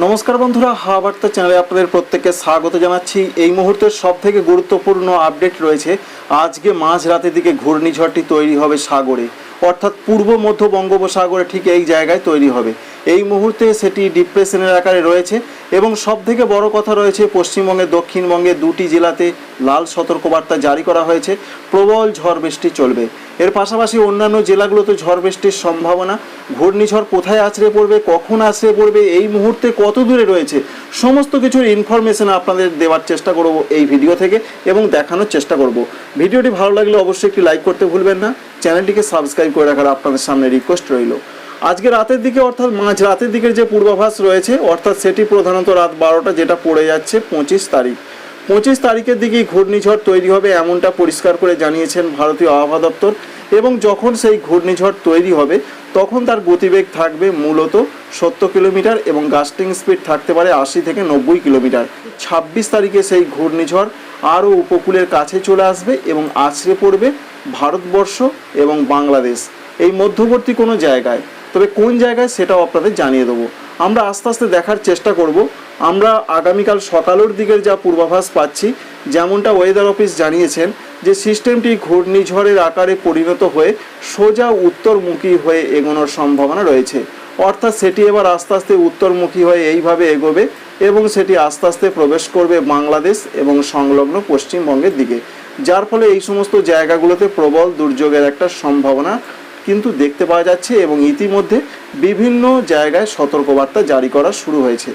নমস্কার বন্ধুরা, হাওয়া বার্তা চ্যানেলে আপনাদের প্রত্যেককে স্বাগত জানাচ্ছি। এই মুহূর্তের সব থেকে গুরুত্বপূর্ণ আপডেট রয়েছে। আজকে মাঝ রাতের দিকে ঘূর্ণিঝড়টি তৈরি হবে সাগরে। অর্থাৎ পূর্ব মধ্য বঙ্গোপসাগরে ঠিক এই জায়গায় তৈরি হবে। এই মুহূর্তে সেটি ডিপ্রেশনের আকারে রয়েছে এবং সব থেকে বড় কথা রয়েছে পশ্চিমবঙ্গে দক্ষিণবঙ্গে দুটি জেলাতে লাল সতর্কবার্তা জারি করা হয়েছে। প্রবল ঝড় বৃষ্টি চলবে। এর পাশাপাশি অন্যান্য জেলাগুলোতে ঝড় বৃষ্টির সম্ভাবনা। ঘূর্ণিঝড় কোথায় আছড়ে পড়বে, কখন আছড়ে পড়বে, এই মুহূর্তে কত দূরে রয়েছে, সমস্ত কিছুর ইনফরমেশন আপনাদের দেওয়ার চেষ্টা করব এই ভিডিও থেকে এবং দেখানোর চেষ্টা করব। ভিডিওটি ভালো লাগলে অবশ্যই একটি লাইক করতে ভুলবেন না। চ্যানেলটিকে সাবস্ক্রাইব করে রাখার আপনাদের সামনে রিকোয়েস্ট রইল। আজকে রাতের দিকে, অর্থাৎ মাঝ রাতের দিকের যে পূর্বাভাস রয়েছে, অর্থাৎ সেটি প্রধানত রাত বারোটা যেটা পড়ে যাচ্ছে পঁচিশ তারিখ। পঁচিশ তারিখের দিকেই ঘূর্ণিঝড় তৈরি হবে এমনটা পরিষ্কার করে জানিয়েছেন ভারতীয় আবহাওয়া দপ্তর এবং যখন সেই ঘূর্ণিঝড় তৈরি হবে, তখন তার গতিবেগ থাকবে মূলত সত্তর কিলোমিটার এবং গাস্টিং স্পিড থাকতে পারে আশি থেকে নব্বই কিলোমিটার। ছাব্বিশ তারিখে সেই ঘূর্ণিঝড় আরও উপকূলের কাছে চলে আসবে এবং আছড়ে পড়বে ভারতবর্ষ এবং বাংলাদেশ। এই মধ্যবর্তী কোনো জায়গায়। তবে কোন জায়গায় সেটাও আপনাদের জানিয়ে দেবো। আমরা আস্তে আস্তে দেখার চেষ্টা করব। আমরা আগামীকাল সকালের দিকের যা পূর্বাভাস পাচ্ছি, যেমনটা ওয়েদার অফিস জানিয়েছেন যে সিস্টেমটি ঘূর্ণিঝড়ের আকারে পরিণত হয়ে সোজা উত্তরমুখী হয়ে এগোনোর সম্ভাবনা রয়েছে। অর্থাৎ সেটি এবার আস্তে আস্তে উত্তরমুখী হয়ে এইভাবে এগোবে এবং সেটি আস্তে আস্তে প্রবেশ করবে বাংলাদেশ এবং সংলগ্ন পশ্চিমবঙ্গের দিকে। যার ফলে এই সমস্ত জায়গাগুলোতে প্রবল দুর্যোগের একটা সম্ভাবনা কিন্তু দেখতে পাওয়া যাচ্ছে এবং ইতিমধ্যে বিভিন্ন জায়গায় সতর্কবার্তা জারি করা শুরু হয়েছে।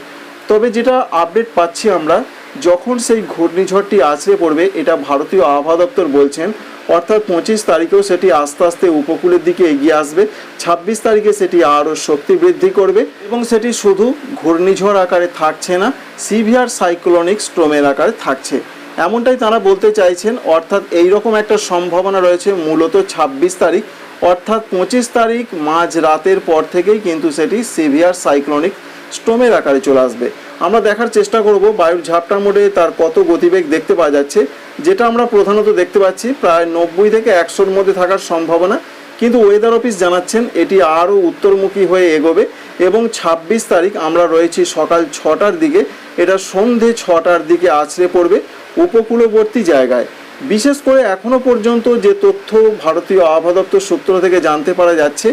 তবে যেটা আপডেট পাচ্ছি আমরা, যখন সেই ঘূর্ণিঝড়টি আছড়ে পড়বে, এটা ভারতীয় আবহাওয়া দপ্তর বলছেন অর্থাৎ পঁচিশ তারিখেও সেটি আস্তে আস্তে উপকূলের দিকে এগিয়ে আসবে। ছাব্বিশ তারিখে সেটি আরও শক্তি বৃদ্ধি করবে এবং সেটি শুধু ঘূর্ণিঝড় আকারে থাকছে না, সিভিয়ার সাইক্লোনিক স্ট্রোমের আকারে থাকছে। এমনটাই তারা বলতে চাইছেন, অর্থাৎ এই রকম একটা সম্ভাবনা রয়েছে মূলত ছাব্বিশ তারিখ। অর্থাৎ পঁচিশ তারিখ মাঝ রাতের পর থেকেই কিন্তু সেটি সিভিয়ার সাইক্লোনিক স্টোমের আকারে চলে আসবে। আমরা দেখার চেষ্টা করব, বায়ুর ঝাপটার মোডে তার কত গতিবেগ দেখতে পাওয়া যাচ্ছে। যেটা আমরা প্রধানত দেখতে পাচ্ছি প্রায় নব্বই থেকে একশোর মধ্যে থাকার সম্ভাবনা। কিন্তু ওয়েদার অফিস জানাচ্ছেন এটি আরও উত্তরমুখী হয়ে এগোবে এবং ছাব্বিশ তারিখ আমরা রয়েছি সকাল ছটার দিকে। এটা সন্ধে ছটার দিকে আছড়ে পড়বে উপকূলবর্তী জায়গায়। বিশেষ করে এখনও পর্যন্ত যে তথ্য ভারতীয় আবহাওয়া দপ্তর সূত্র থেকে জানতে পারা যাচ্ছে,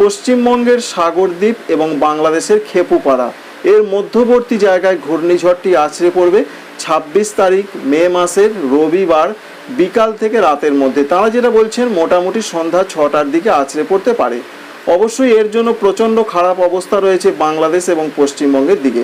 পশ্চিমবঙ্গের সাগরদ্বীপ এবং বাংলাদেশের খেপুপাড়া। এর মধ্যবর্তী জায়গায় ঘূর্ণিঝড়টি আছড়ে পড়বে ছাব্বিশ তারিখ মে মাসের রবিবার বিকাল থেকে রাতের মধ্যে। তারা যেটা বলছেন, মোটামুটি সন্ধ্যা ছটার দিকে আছড়ে পড়তে পারে। অবশ্যই এর জন্য প্রচণ্ড খারাপ অবস্থা রয়েছে বাংলাদেশ এবং পশ্চিমবঙ্গের দিকে।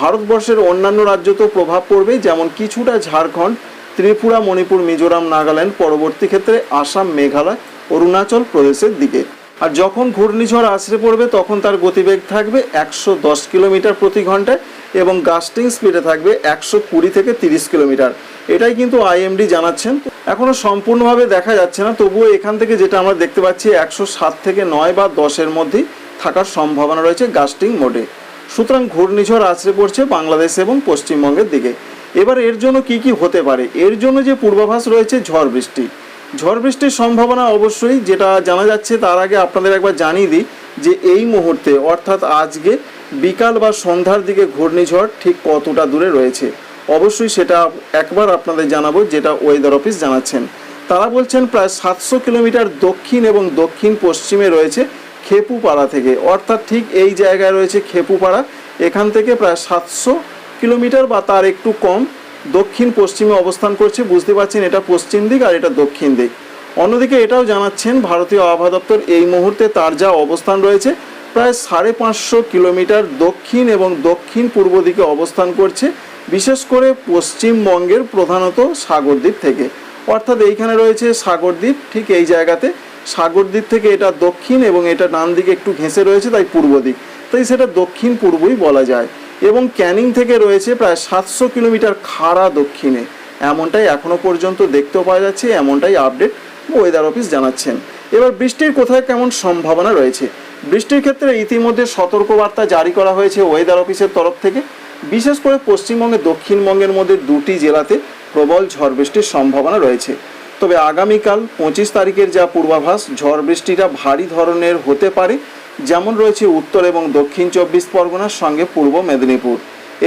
ভারতবর্ষের অন্যান্য রাজ্য তো প্রভাব পড়বে, যেমন কিছুটা ঝাড়খণ্ড, ত্রিপুরা, মণিপুর, মিজোরাম, নাগাল্যান্ড, পরবর্তী ক্ষেত্রে আসাম, মেঘালয়, অরুণাচল প্রদেশের দিকে। আর যখন ঘূর্ণিঝড় আছড়ে পড়বে, তখন তার গতিবেগ থাকবে একশো দশ কিলোমিটার প্রতি ঘন্টায় এবং গাস্টিং স্পিডে থাকবে একশো কুড়ি থেকে তিরিশ কিলোমিটার। এটাই কিন্তু আইএমডি জানাচ্ছেন। এখনও সম্পূর্ণভাবে দেখা যাচ্ছে না, তবুও এখান থেকে যেটা আমরা দেখতে পাচ্ছি, একশো সাত থেকে নয় বা দশের মধ্যেই থাকার সম্ভাবনা রয়েছে গাস্টিং মোডে। সুতরাং ঘূর্ণিঝড় আছড়ে পড়ছে বাংলাদেশ এবং পশ্চিমবঙ্গের দিকে। এবার এর জন্য কি কি হতে পারে? এর জন্য যে পূর্বাভাস রয়েছে ঝড় বৃষ্টি। ঝড় বৃষ্টির সম্ভাবনা অবশ্যই, যেটা জানা যাচ্ছে তার আগে আপনাদের একবার জানিয়ে দিই যে এই মুহূর্তে, অর্থাৎ আজকে বিকাল বা সন্ধ্যার দিকে ঘূর্ণিঝড় ঠিক কতটা দূরে রয়েছে। অবশ্যই সেটা একবার আপনাদের জানাব, যেটা ওয়েদার অফিস জানাচ্ছেন। তারা বলছেন প্রায় সাতশো কিলোমিটার দক্ষিণ এবং দক্ষিণ পশ্চিমে রয়েছে খেপুপাড়া থেকে। অর্থাৎ ঠিক এই জায়গায় রয়েছে খেপুপাড়া। এখান থেকে প্রায় সাতশো কিলোমিটার বা তার একটু কম দক্ষিণ পশ্চিমে অবস্থান করছে, বুঝতে পারছেন এটা পশ্চিম দিক আর এটা দক্ষিণ দিক। অন্যদিকে এটাও জানাচ্ছেন ভারতীয় আবহাওয়া দপ্তর, এই মুহূর্তে তার যা অবস্থান রয়েছে, প্রায় সাড়ে পাঁচশো কিলোমিটার দক্ষিণ এবং দক্ষিণ পূর্ব দিকে অবস্থান করছে, বিশেষ করে পশ্চিমবঙ্গের প্রধানত সাগরদ্বীপ থেকে। অর্থাৎ এইখানে রয়েছে সাগরদ্বীপ, ঠিক এই জায়গাতে। সাগরদ্বীপ থেকে এটা দক্ষিণ এবং এটা ডান দিকে একটু ঘেঁষে রয়েছে, তাই পূর্ব দিক। তাই সেটা দক্ষিণ পূর্বই বলা যায়। এবং ক্যানিং থেকে রয়েছে প্রায় সাতশো কিলোমিটার খাড়া দক্ষিণে। এমনটাই এখনও পর্যন্ত দেখতেও পাওয়া যাচ্ছে, এমনটাই আপডেট ওয়েদার অফিস জানাচ্ছেন। এবার বৃষ্টির কোথায় কেমন সম্ভাবনা রয়েছে? বৃষ্টির ক্ষেত্রে ইতিমধ্যে সতর্কবার্তা জারি করা হয়েছে ওয়েদার অফিসের তরফ থেকে। বিশেষ করে পশ্চিমবঙ্গে, দক্ষিণবঙ্গের মধ্যে দুটি জেলাতে প্রবল ঝড় বৃষ্টির সম্ভাবনা রয়েছে। তবে আগামীকাল পঁচিশ তারিখের যা পূর্বাভাস, ঝড় বৃষ্টিটা ভারী ধরনের হতে পারে। যেমন রয়েছে উত্তর এবং দক্ষিণ চব্বিশ পরগনার সঙ্গে পূর্ব মেদিনীপুর।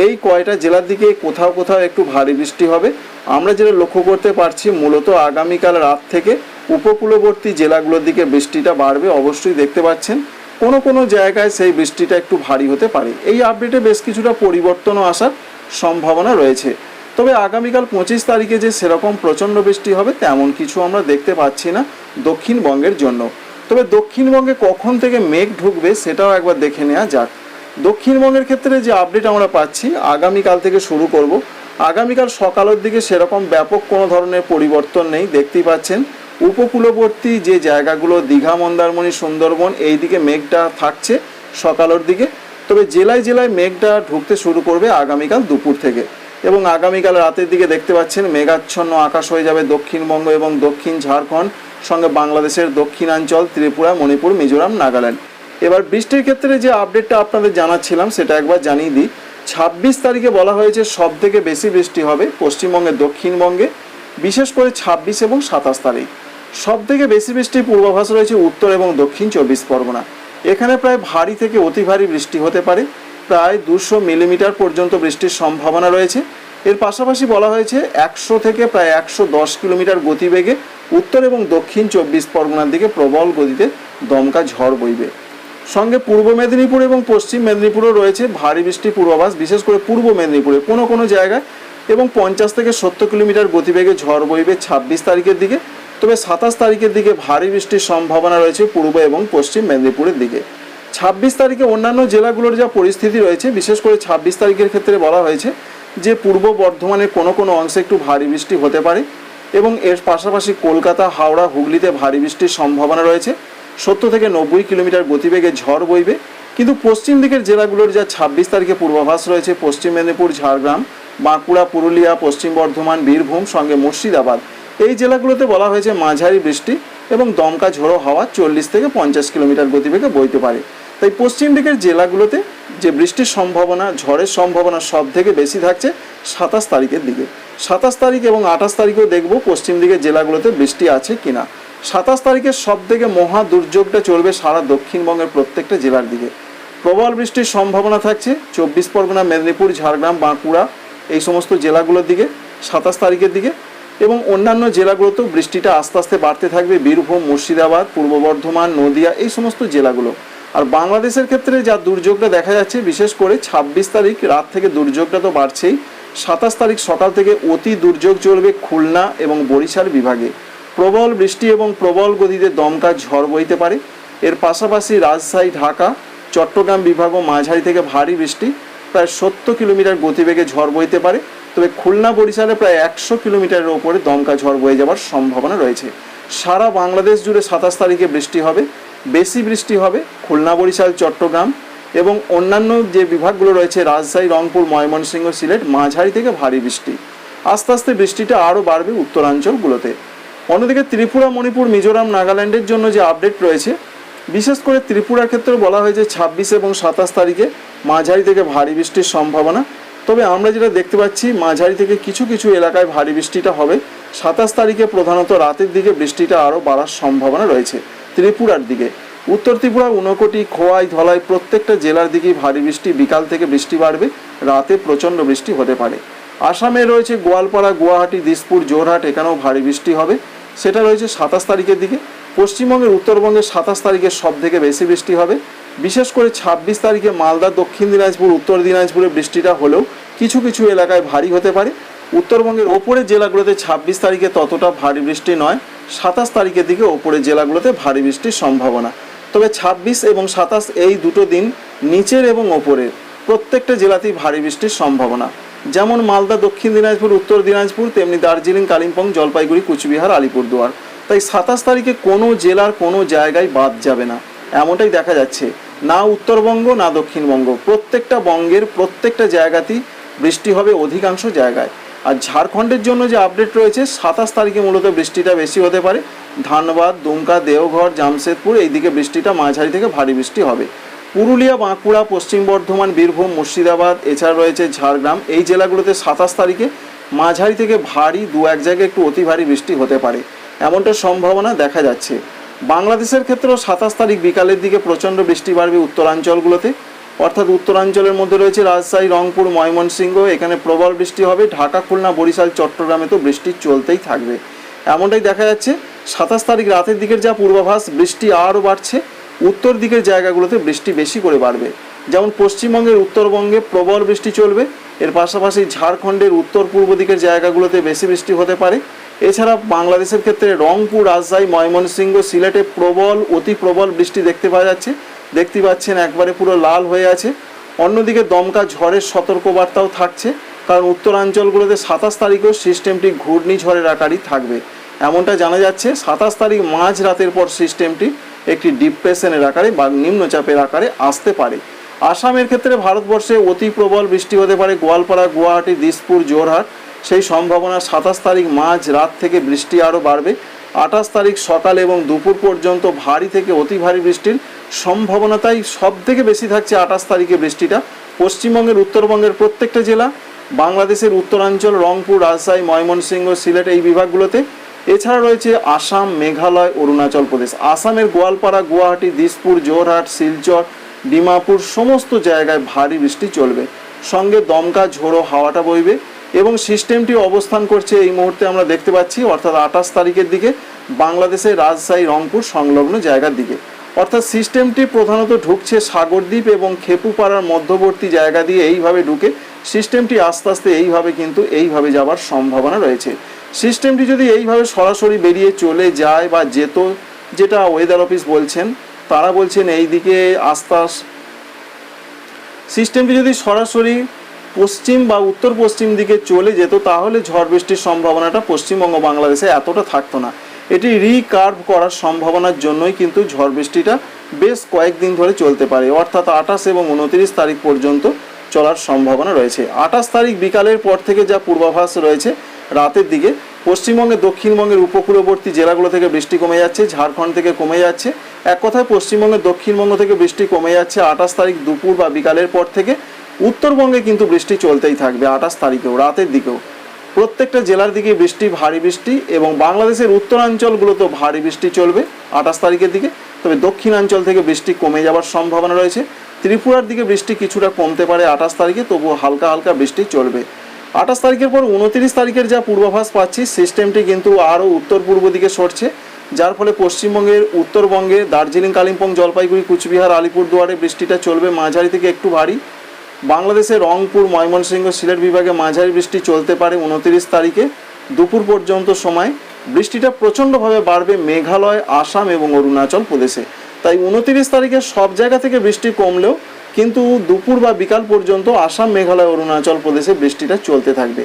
এই কয়টা জেলার দিকে কোথাও কোথাও একটু ভারী বৃষ্টি হবে। আমরা যেটা লক্ষ্য করতে পারছি, মূলত আগামীকাল রাত থেকে উপকূলবর্তী জেলাগুলোর দিকে বৃষ্টিটা বাড়বে অবশ্যই দেখতে পাচ্ছেন। কোনো কোনো জায়গায় সেই বৃষ্টিটা একটু ভারী হতে পারে। এই আপডেটে বেশ কিছুটা পরিবর্তনও আসার সম্ভাবনা রয়েছে। তবে আগামীকাল পঁচিশ তারিখে যে সেরকম প্রচণ্ড বৃষ্টি হবে, তেমন কিছু আমরা দেখতে পাচ্ছি না দক্ষিণবঙ্গের জন্য। তবে দক্ষিণবঙ্গে কখন থেকে মেঘ ঢুকবে সেটাও একবার দেখে নেওয়া যাক। দক্ষিণবঙ্গের ক্ষেত্রে যে আপডেট আমরা পাচ্ছি, আগামীকাল থেকে শুরু করব। আগামীকাল সকালের দিকে সেরকম ব্যাপক কোনো ধরনের পরিবর্তন নেই, দেখতেই পাচ্ছেন। উপকূলবর্তী যে জায়গাগুলো, দীঘা, মন্দারমণি, সুন্দরবন এই দিকে মেঘটা থাকছে সকালের দিকে। তবে জেলায় জেলায় মেঘটা ঢুকতে শুরু করবে আগামীকাল দুপুর থেকে। এবং আগামীকাল রাতের দিকে দেখতে পাচ্ছেন, মেঘাচ্ছন্ন আকাশ হয়ে যাবে দক্ষিণবঙ্গ এবং দক্ষিণ ঝাড়খণ্ড। সঙ্গে বাংলাদেশের দক্ষিণাঞ্চল, ত্রিপুরা, মণিপুর, মিজোরাম, নাগাল্যান্ড। এবার বৃষ্টির ক্ষেত্রে যে আপডেটটা আপনাদের জানাচ্ছিলাম, সেটা একবার জানিয়ে দিই। ছাব্বিশ তারিখে বলা হয়েছে সব থেকে বেশি বৃষ্টি হবে পশ্চিমবঙ্গের দক্ষিণবঙ্গে, বিশেষ করে ছাব্বিশ এবং সাতাশ তারিখ। সব থেকে বেশি বৃষ্টির পূর্বাভাস রয়েছে উত্তর এবং দক্ষিণ চব্বিশ পরগনা। এখানে প্রায় ভারী থেকে অতি ভারী বৃষ্টি হতে পারে। প্রায় দুশো মিলিমিটার পর্যন্ত বৃষ্টির সম্ভাবনা রয়েছে। এর পাশাপাশি বলা হয়েছে একশো থেকে প্রায় একশো দশ কিলোমিটার গতিবেগে উত্তর এবং দক্ষিণ চব্বিশ পরগনার দিকে প্রবল গতিতে দমকা ঝড় বইবে। সঙ্গে পূর্ব মেদিনীপুর এবং পশ্চিম মেদিনীপুরও রয়েছে ভারী বৃষ্টির পূর্বাভাস, বিশেষ করে পূর্ব মেদিনীপুরে। কোনো কোনো জায়গায় এবং পঞ্চাশ থেকে সত্তর কিলোমিটার গতিবেগে ঝড় বইবে ছাব্বিশ তারিখের দিকে। তবে সাতাশ তারিখের দিকে ভারী বৃষ্টির সম্ভাবনা রয়েছে পূর্ব এবং পশ্চিম মেদিনীপুরের দিকে। ছাব্বিশ তারিখে অন্যান্য জেলাগুলোর যা পরিস্থিতি রয়েছে, বিশেষ করে ছাব্বিশ তারিখের ক্ষেত্রে বলা হয়েছে যে পূর্ব বর্ধমানের কোনো কোনো অংশে একটু ভারী বৃষ্টি হতে পারে। এবং এর পাশাপাশি কলকাতা, হাওড়া, হুগলিতে ভারী বৃষ্টির সম্ভাবনা রয়েছে। সত্তর থেকে নব্বই কিলোমিটার গতিবেগে ঝড় বইবে। কিন্তু পশ্চিম দিকের জেলাগুলোর যা ছাব্বিশ তারিখে পূর্বাভাস রয়েছে, পশ্চিম মেদিনীপুর, ঝাড়গ্রাম, বাঁকুড়া, পুরুলিয়া, পশ্চিম বর্ধমান, বীরভূম, সঙ্গে মুর্শিদাবাদ। এই জেলাগুলোতে বলা হয়েছে মাঝারি বৃষ্টি এবং দমকা ঝোড়ো হাওয়া চল্লিশ থেকে পঞ্চাশ কিলোমিটার গতিবেগে বইতে পারে। তাই পশ্চিম দিকের জেলাগুলোতে যে বৃষ্টির সম্ভাবনা, ঝড়ের সম্ভাবনা সব থেকে বেশি থাকছে সাতাশ তারিখের দিকে। সাতাশ তারিখ এবং আঠাশ তারিখেও দেখব পশ্চিম দিকের জেলাগুলোতে বৃষ্টি আছে কিনা। সাতাশ তারিখের সব থেকে মহা দুর্যোগটা চলবে সারা দক্ষিণবঙ্গের প্রত্যেকটা জেলার দিকে। প্রবল বৃষ্টির সম্ভাবনা থাকছে চব্বিশ পরগনা, মেদিনীপুর, ঝাড়গ্রাম, বাঁকুড়া এই সমস্ত জেলাগুলোর দিকে সাতাশ তারিখের দিকে এবং অন্যান্য জেলাগুলোতেও বৃষ্টিটা আস্তে আস্তে বাড়তে থাকবে। বীরভূম, মুর্শিদাবাদ, পূর্ব বর্ধমান, নদিয়া এই সমস্ত জেলাগুলো। আর বাংলাদেশের ক্ষেত্রে যা দুর্যোগটা দেখা যাচ্ছে, বিশেষ করে ছাব্বিশ তারিখ রাত থেকে দুর্যোগটা তো বাড়ছেই, সাতাশ তারিখ সকাল থেকে অতি দুর্যোগ চলবে খুলনা এবং বরিশাল বিভাগে। প্রবল বৃষ্টি এবং প্রবল গতিতে দমকা ঝড় বইতে পারে। এর পাশাপাশি রাজশাহী, ঢাকা, চট্টগ্রাম বিভাগও মাঝারি থেকে ভারী বৃষ্টি, প্রায় সত্তর কিলোমিটার গতিবেগে ঝড় বইতে পারে। তবে খুলনা, বরিশালে প্রায় একশো কিলোমিটারের ওপরে দমকা ঝড় বয়ে যাওয়ার সম্ভাবনা রয়েছে। সারা বাংলাদেশ জুড়ে সাতাশ তারিখে বৃষ্টি হবে। বেশি বৃষ্টি হবে খুলনা, বরিশাল, চট্টগ্রাম এবং অন্যান্য যে বিভাগগুলো রয়েছে, রাজশাহী, রংপুর, ময়মনসিংহ, সিলেট, মাঝারি থেকে ভারী বৃষ্টি। আস্তে আস্তে বৃষ্টিটা আরও বাড়বে উত্তরাঞ্চলগুলোতে। অন্যদিকে ত্রিপুরা, মণিপুর, মিজোরাম, নাগাল্যান্ডের জন্য যে আপডেট রয়েছে, বিশেষ করে ত্রিপুরার ক্ষেত্রে বলা হয়েছে ছাব্বিশ এবং সাতাশ তারিখে মাঝারি থেকে ভারী বৃষ্টির সম্ভাবনা। তবে আমরা যেটা দেখতে পাচ্ছি, মাঝারি থেকে কিছু কিছু এলাকায় ভারী বৃষ্টিটা হবে। সাতাশ তারিখে প্রধানত রাতের দিকে বৃষ্টিটা আরও বাড়ার সম্ভাবনা রয়েছে। ত্রিপুরার দিকে। উত্তর ত্রিপুরা উনকোটি, খোয়াই, ধলাই প্রত্যেকটা জেলার দিকেই ভারী বৃষ্টি। বিকাল থেকে বৃষ্টি বাড়বে, রাতে প্রচণ্ড বৃষ্টি হতে পারে। আসামে রয়েছে গোয়ালপাড়া, গুয়াহাটি, দিসপুর জোরহাট এখানেও ভারী বৃষ্টি হবে। সেটা রয়েছে সাতাশ তারিখের দিকে। পশ্চিমবঙ্গের উত্তরবঙ্গের সাতাশ তারিখে সব থেকে বেশি বৃষ্টি হবে। বিশেষ করে ছাব্বিশ তারিখে মালদা, দক্ষিণ দিনাজপুর, উত্তর দিনাজপুরে বৃষ্টিটা হলেও কিছু কিছু এলাকায় ভারী হতে পারে। উত্তরবঙ্গের ওপরের জেলাগুলোতে ছাব্বিশ তারিখে ততটা ভারী বৃষ্টি নয়, সাতাশ তারিখের দিকে ওপরের জেলাগুলোতে ভারী বৃষ্টির সম্ভাবনা। তবে ছাব্বিশ এবং সাতাশ এই দুটো দিন নিচের এবং ওপরের, প্রত্যেকটা জেলাতেই ভারী বৃষ্টির সম্ভাবনা। যেমন মালদা, দক্ষিণ দিনাজপুর, উত্তর দিনাজপুর, তেমনি দার্জিলিং, কালিম্পং, জলপাইগুড়ি, কুচবিহার, আলিপুরদুয়ার। তাই সাতাশ তারিখে কোনো জেলার কোনো জায়গায় বাদ যাবে না। এমনটাই দেখা যাচ্ছে। না উত্তরবঙ্গ, না দক্ষিণবঙ্গ। প্রত্যেকটা বঙ্গের প্রত্যেকটা জায়গাতেই বৃষ্টি হবে অধিকাংশ জায়গায়। আর ঝাড়খণ্ডের জন্য যে আপডেট রয়েছে, সাতাশ তারিখে মূলত বৃষ্টিটা বেশি হতে পারে। ধানবাদ, দুমকা, দেওঘর, জামশেদপুর, এইদিকে বৃষ্টিটা মাঝারি থেকে ভারী বৃষ্টি হবে। পুরুলিয়া, বাঁকুড়া, পশ্চিম বর্ধমান, বীরভূম, মুর্শিদাবাদ, এছাড়া রয়েছে ঝাড়গ্রাম। এই জেলাগুলোতে সাতাশ তারিখে মাঝারি থেকে ভারী, দু এক জায়গায় একটু অতি ভারী বৃষ্টি হতে পারে। এমনটা সম্ভাবনা দেখা যাচ্ছে। বাংলাদেশের ক্ষেত্রেও সাতাশ তারিখ বিকালের দিকে প্রচণ্ড বৃষ্টি বাড়বে উত্তরাঞ্চলগুলোতে। অর্থাৎ উত্তরাঞ্চলের মধ্যে রয়েছে রাজশাহী, রংপুর, ময়মনসিংহ। এখানে প্রবল বৃষ্টি হবে। ঢাকা, খুলনা, বরিশাল, চট্টগ্রামে তো বৃষ্টি চলতেই থাকবে। এমনটাই দেখা যাচ্ছে, সাতাশ তারিখ রাতের দিকের যা পূর্বাভাস, বৃষ্টি আরও বাড়ছে। উত্তর দিকের জায়গাগুলোতে বৃষ্টি বেশি করে বাড়বে। যেমন পশ্চিমবঙ্গের উত্তরবঙ্গে প্রবল বৃষ্টি চলবে। এর পাশাপাশি ঝাড়খণ্ডের উত্তর পূর্ব দিকের জায়গাগুলোতে বেশি বৃষ্টি হতে পারে। এছাড়া বাংলাদেশের ক্ষেত্রে রংপুর, রাজশাহী, ময়মনসিংহ, সিলেটে প্রবল, অতি প্রবল বৃষ্টি দেখতে পাওয়া যাচ্ছে। দেখতে পাচ্ছেন একবারে পুরো লাল হয়ে আছে। অন্যদিকে দমকা ঝড়ের সতর্কবার্তাও থাকছে, কারণ উত্তরাঞ্চলগুলোতে সাতাশ তারিখেও সিস্টেমটি ঘূর্ণিঝড়ের আকারই থাকবে। এমনটা জানা যাচ্ছে, সাতাশ তারিখ মাঝ রাতের পর সিস্টেমটি একটি ডিপ্রেশনের আকারে বা নিম্নচাপের আকারে আসতে পারে। আসামের ক্ষেত্রে ভারতবর্ষে অতি প্রবল বৃষ্টি হতে পারে, গোয়ালপাড়া, গুয়াহাটি, দিসপুর জোরহাট সেই সম্ভাবনা সাতাশ তারিখ মাঝ রাত থেকে বৃষ্টি আরও বাড়বে। আঠাশ তারিখ সকাল এবং দুপুর পর্যন্ত ভারী থেকে অতি ভারী বৃষ্টির সম্ভাবনা তাই সব থেকে বেশি থাকছে আঠাশ তারিখে বৃষ্টিটা। পশ্চিমবঙ্গের, উত্তরবঙ্গের প্রত্যেকটা জেলা, বাংলাদেশের উত্তরাঞ্চল, রংপুর, রাজশাহী, ময়মনসিংহ, সিলেট এই বিভাগগুলোতে। এছাড়া রয়েছে আসাম, মেঘালয়, অরুণাচল প্রদেশ। আসামের গোয়ালপাড়া, গুয়াহাটি, দিসপুর জোরহাট শিলচর, ডিমাপুর, সমস্ত জায়গায় ভারী বৃষ্টি চলবে। সঙ্গে দমকা, ঝোড়ো হাওয়াটা বইবে। এবং সিস্টেমটি অবস্থান করছে এই মুহূর্তে আমরা দেখতে পাচ্ছি, অর্থাৎ আঠাশ তারিখের দিকে বাংলাদেশের রাজশাহী, রংপুর সংলগ্ন জায়গার দিকে। অর্থাৎ সিস্টেমটি প্রধানত ঢুকছে সাগরদ্বীপ এবং খেপুপাড়ার মধ্যবর্তী জায়গা দিয়ে এইভাবে ঢুকে সিস্টেমটি আস্তে আস্তে এইভাবে কিন্তু এইভাবে যাবার সম্ভাবনা রয়েছে। সিস্টেমটি যদি এইভাবে সরাসরি বেরিয়ে চলে যায় বা যেত, যেটা ওয়েদার অফিস বলছেন, তারা বলছেন এই দিকে আস্তে সিস্টেমটি যদি সরাসরি পশ্চিম বা উত্তর পশ্চিম দিকে চলে যেত, তাহলে ঝড় বৃষ্টির সম্ভাবনাটা পশ্চিমবঙ্গ বাংলাদেশে এতটা থাকতো না। এটি রিকার্ভ করার সম্ভাবনার জন্যই কিন্তু ঝড় বৃষ্টিটা বেশ কয়েকদিন ধরে চলতে পারে। অর্থাৎ আঠাশ এবং উনত্রিশ তারিখ পর্যন্ত চলার সম্ভাবনা রয়েছে। আঠাশ তারিখ বিকালের পর থেকে যা পূর্বাভাস রয়েছে, রাতের দিকে পশ্চিমবঙ্গে দক্ষিণবঙ্গের উপকূলবর্তী জেলাগুলো থেকে বৃষ্টি কমে যাচ্ছে, ঝাড়খণ্ড থেকে কমে যাচ্ছে। এক কথায় পশ্চিমবঙ্গের দক্ষিণবঙ্গ থেকে বৃষ্টি কমে যাচ্ছে আঠাশ তারিখ দুপুর বা বিকালের পর থেকে। উত্তরবঙ্গে কিন্তু বৃষ্টি চলতেই থাকবে আঠাশ তারিখেও, রাতের দিকেও। প্রত্যেকটা জেলার দিকে বৃষ্টি, ভারী বৃষ্টি এবং বাংলাদেশের উত্তরাঞ্চলগুলোতেও ভারী বৃষ্টি চলবে আঠাশ তারিখের দিকে। তবে দক্ষিণাঞ্চল থেকে বৃষ্টি কমে যাওয়ার সম্ভাবনা রয়েছে। ত্রিপুরার দিকে বৃষ্টি কিছুটা কমতে পারে আঠাশ তারিখে, তবুও হালকা হালকা বৃষ্টি চলবে। আঠাশ তারিখের পর উনত্রিশ তারিখের যা পূর্বাভাস পাচ্ছি, সিস্টেমটি কিন্তু আরও উত্তর পূর্ব দিকে সরছে। যার ফলে পশ্চিমবঙ্গের উত্তরবঙ্গে দার্জিলিং, কালিম্পং, জলপাইগুড়ি, কুচবিহার, আলিপুরদুয়ারে বৃষ্টিটা চলবে। মাঝারি থেকে একটু ভারী। বাংলাদেশের রংপুর, ময়মনসিংহ সিলেট বিভাগে মাঝারি বৃষ্টি চলতে পারে উনত্রিশ তারিখে। দুপুর পর্যন্ত সময় বৃষ্টিটা প্রচণ্ডভাবে বাড়বে মেঘালয়, আসাম এবং অরুণাচল প্রদেশে। তাই উনত্রিশ তারিখে সব জায়গা থেকে বৃষ্টি কমলেও কিন্তু দুপুর বা বিকাল পর্যন্ত আসাম, মেঘালয়, অরুণাচল প্রদেশে বৃষ্টিটা চলতে থাকবে।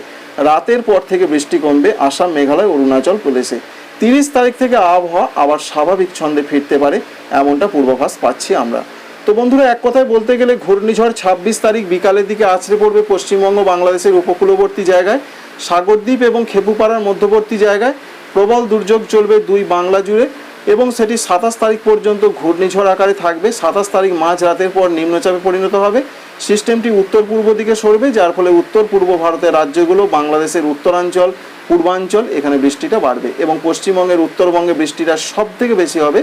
রাতের পর থেকে বৃষ্টি কমবে আসাম, মেঘালয়, অরুণাচল প্রদেশে। তিরিশ তারিখ থেকে আবহাওয়া আবার স্বাভাবিক ছন্দে ফিরতে পারে, এমনটা পূর্বাভাস পাচ্ছি আমরা। তো বন্ধুরা, এক কথায় বলতে গেলে ঘূর্ণিঝড় ছাব্বিশ তারিখ বিকালের দিকে আছড়ে পড়বে পশ্চিমবঙ্গ, বাংলাদেশের উপকূলবর্তী জায়গায়। সাগরদ্বীপ এবং খেপুপাড়ার মধ্যবর্তী জায়গায় প্রবল দুর্যোগ চলবে দুই বাংলা জুড়ে এবং সেটি সাতাশ তারিখ পর্যন্ত ঘূর্ণিঝড় আকারে থাকবে। সাতাশ তারিখ মাঝ রাতের পর নিম্নচাপে পরিণত হবে। সিস্টেমটি উত্তর পূর্ব দিকে সরবে, যার ফলে উত্তর পূর্ব ভারতের রাজ্যগুলো, বাংলাদেশের উত্তরাঞ্চল, পূর্বাঞ্চল, এখানে বৃষ্টিটা বাড়বে এবং পশ্চিমবঙ্গের উত্তরবঙ্গে বৃষ্টিটা সব থেকে বেশি হবে।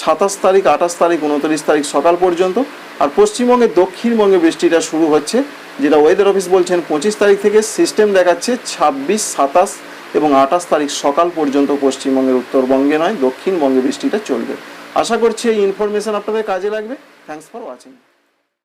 সাতাশ তারিখ, আঠাশ তারিখ, উনত্রিশ তারিখ সকাল পর্যন্ত আর পশ্চিমবঙ্গে দক্ষিণবঙ্গে বৃষ্টিটা শুরু হচ্ছে, যেটা ওয়েদার অফিস বলছেন পঁচিশ তারিখ থেকে সিস্টেম দেখাচ্ছে ছাব্বিশ, সাতাশ এবং আঠাশ তারিখ সকাল পর্যন্ত পশ্চিমবঙ্গের উত্তরবঙ্গে নয়, দক্ষিণবঙ্গে বৃষ্টিটা চলবে। আশা করছি এই ইনফরমেশান আপনাদের কাজে লাগবে। Thanks for watching